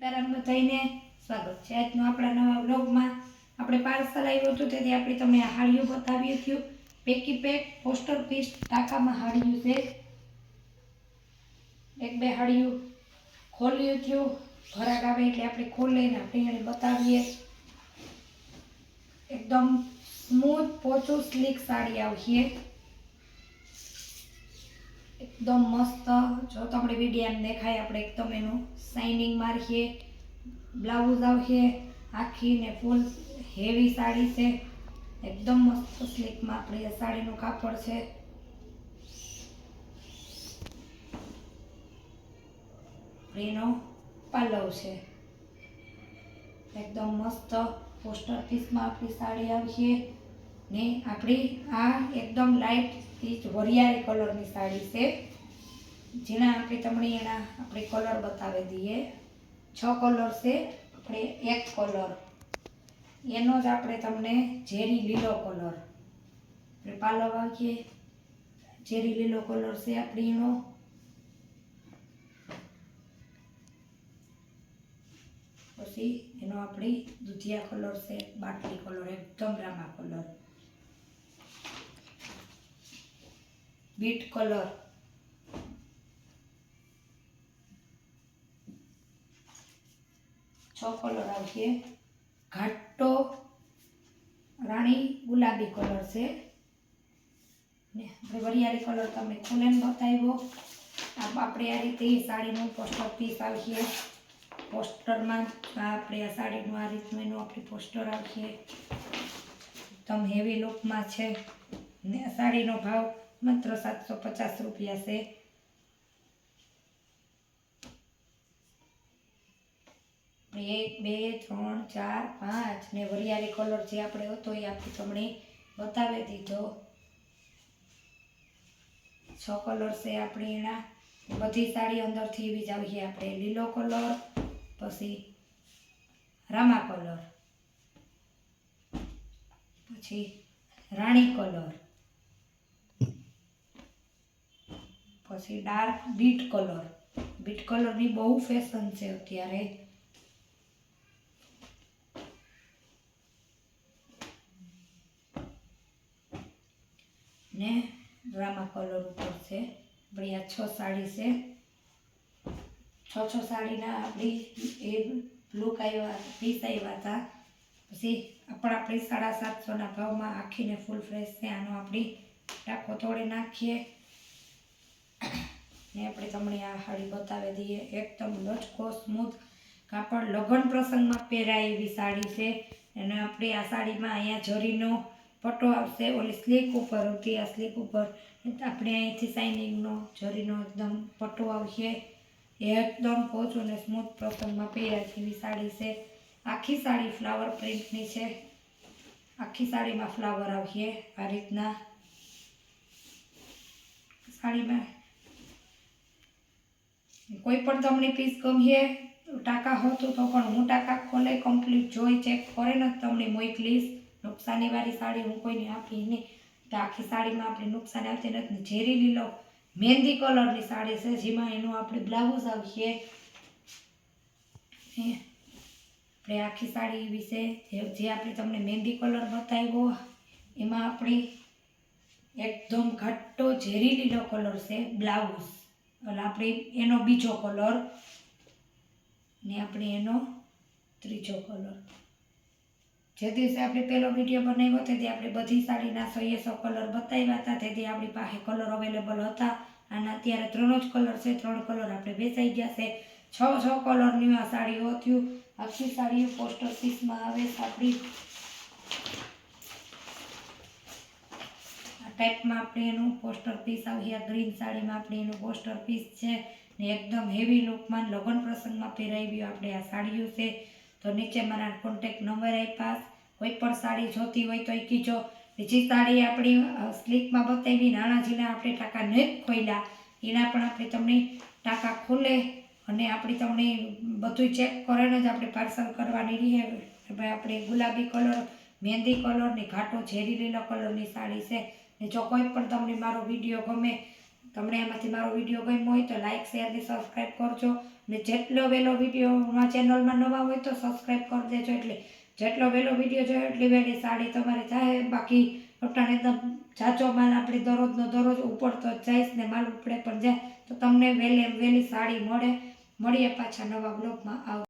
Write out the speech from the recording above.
બધાને સ્વાગત છે. આજનો આપણા નવા બ્લોગમાં આપણે પાર્સલ આવ્યું હતું, તેથી આપણે તમને હાડિયું બતાવ્યું હતું. પેકી પેક પોસ્ટર પીસ ટાંકામાં હાડિયું છે. એક બે હાડિયું ખોલ્યું થયું. ઘરાક આવે એટલે આપણે ખોલીને આપણે એને બતાવીએ. એકદમ સ્મૂથ પોચું સ્લીક સાડી આવશે. એકદમ મસ્ત. જો તમને વિડીયામાં દેખાય આપણે એકદમ એનું શાઇનિંગ મારીએ. બ્લાઉઝ આવશે આખી ને ફૂલ હેવી સાડી છે. એકદમ મસ્ત સ્લીકમાં આપણી સાડીનું કાપડ છે. એનો પાલવ છે. એકદમ મસ્ત પોસ્ટર પીસમાં આપણી સાડી આવશે ને આપણી આ એકદમ લાઇટ સ્ટીચ વરિયાળી કલરની સાડી છે. જેના આપણે તમને એના આપણે કલર બતાવી દઈએ. છ કલર છે, આપણે એક કલર એનો જ આપણે તમને ઝેરી લીલો કલર આપણે પાલો વાગીએ ઝેરી લીલો કલર છે આપણી એનો. પછી એનો આપણી દૂધિયા કલર છે, બાટલી કલર એકદમ રામા કલર બીટ કલર છ કલર આવશે. ઘાટો રાણી ગુલાબી કલર છે. ને વરિયાળી કલર તમને ખોલેને બતાવ્યો. આપ આપણે આ રીતે સાડીનું પોસ્ટર પીસ આવશે. પોસ્ટરમાં આપણે આ સાડીનું આ રીતનું એનું આપણે પોસ્ટર આવશે. એકદમ હેવી લુકમાં છે. ને સાડીનો ભાવ માત્ર સાતસો પચાસ રૂપિયા છે. એક, બે, ત્રણ, ચાર, પાંચ ને વરિયાળી કલર જે આપણે હતો એ આપણે તમને બતાવી દીધો. છ કલર છે આપણે એના. બધી સાડી અંદરથી એવી જ આવીએ આપણે. લીલો કલર પછી રામા કલર પછી રાણી કલર પછી ડાર્ક બીટ કલર બીટ કલરની બહુ ફેશન છે અત્યારે. ને ડ્રામા કલર ઉપર છે. આપણી આ છ સાડી છે. છ છ સાડીના આપણી એ લુક આવ્યા પીસ આવ્યા હતા. પછી આપણા આપણે સાડા સાતસોના ભાવમાં આખીને ફૂલ ફ્રેશ છે. આનો આપણી ટાંકો તોડી નાખીએ. ને આપણે તમને આ સાડી બતાવી દઈએ. એકદમ લચકો સ્મૂથ કાપડ. લગ્ન પ્રસંગમાં પહેરાય એવી સાડી છે. અને આપણી આ સાડીમાં અહીંયા જરીનો પટ્ટો આવશે, ઓલી સ્લીક ઉપર હતી આ સ્લીક ઉપર. આપણે અહીંથી શાઇનિંગનો જરીનો એકદમ પટ્ટો આવશે. એ એકદમ પોચું ને સ્મૂથ પ્રસંગમાં પહેર્યા જેવી સાડી છે. આખી સાડી ફ્લાવર પ્રિન્ટની છે. આખી સાડીમાં ફ્લાવર આવશે આ રીતના. સાડીમાં કોઈ પણ તમને પીસ ગમીએ ટાંકા હોતું તો પણ હું ટાંકા ખોલે કમ્પ્લીટ જોઈ ચેક કરીને જ તમને મોકલીશ નુકસાનીવાળી સાડી હું કોઈને આપી નહીં. તો આખી સાડીમાં આપણે નુકસાન આવતી નથી. ઝેરી લીલો, મહેંદી કલરની સાડી છે, જેમાં એનું આપણે બ્લાઉઝ આવશે. આપણે આખી સાડી વિશે જે આપણે તમને મહેંદી કલર બતાવ્યો એમાં આપણી એકદમ ઘટ્ટો ઝેરી લીલો કલર છે બ્લાઉઝ એટલે આપણે એનો બીજો કલર, ને આપણે એનો ત્રીજો કલર. જે દિવસે આપણે પહેલો વીડિયો બનાવ્યો તેથી આપણે બધી સાડીના સો એ સો કલર બતાવ્યા હતા. તેથી આપણી પાસે કલર અવેલેબલ હતા અને અત્યારે ત્રણ જ કલર છે. ત્રણ કલર આપણે વેચાઈ ગયા છે. છ છ કલરની આ સાડીઓ થયું આખી સાડીઓ પોસ્ટર પીસમાં આવે આપણી. ટાઈપમાં આપણે એનું પોસ્ટર પીસ આવી આ ગ્રીન સાડીમાં આપણે એનું પોસ્ટર પીસ છે. ને એકદમ હેવી લુકમાં લગ્ન પ્રસંગમાં પહેરાવી આપણે આ સાડીઓ છે. તો નીચે મારા કોન્ટેક નંબર આપ્યા. કોઈ પણ સાડી જોતી હોય તો એ કીજો. બીજી સાડી આપણી સ્લીપમાં બતાવી, નાણાજીના આપણે ટાંકા નહીં ખોલ્યા એના પણ આપણે તમને ટાંકા ખોલે અને આપણી તમને બધું ચેક કરીને જ આપણે પાર્સલ કરવાની રહે. ભાઈ આપણે ગુલાબી કલર મહેંદી કલર ને ઘાટો ઝેરી લીલા કલરની સાડી છે. ને જો કોઈ પણ તમને મારો વીડિયો ગમે તમને એમાંથી મારો વીડિયો ગમ્યો હોય તો લાઇક શેર સબસ્ક્રાઈબ કરજો. ને જેટલો વહેલો વીડિયો ચેનલમાં નવા હોય તો સબસ્ક્રાઈબ કરી દેજો. એટલે જેટલો વહેલો વીડિયો જોયો એટલી વહેલી સાડી તમારે થાય. બાકી અટાણે એકદમ જાચો માલ આપણી દરરોજનો દરરોજ ઉપડતો જ જાય ને માલ ઉપડે પણ જાય. તો તમને વહેલે વહેલી સાડી મળે. મળીએ પાછા નવા બ્લોગમાં આવ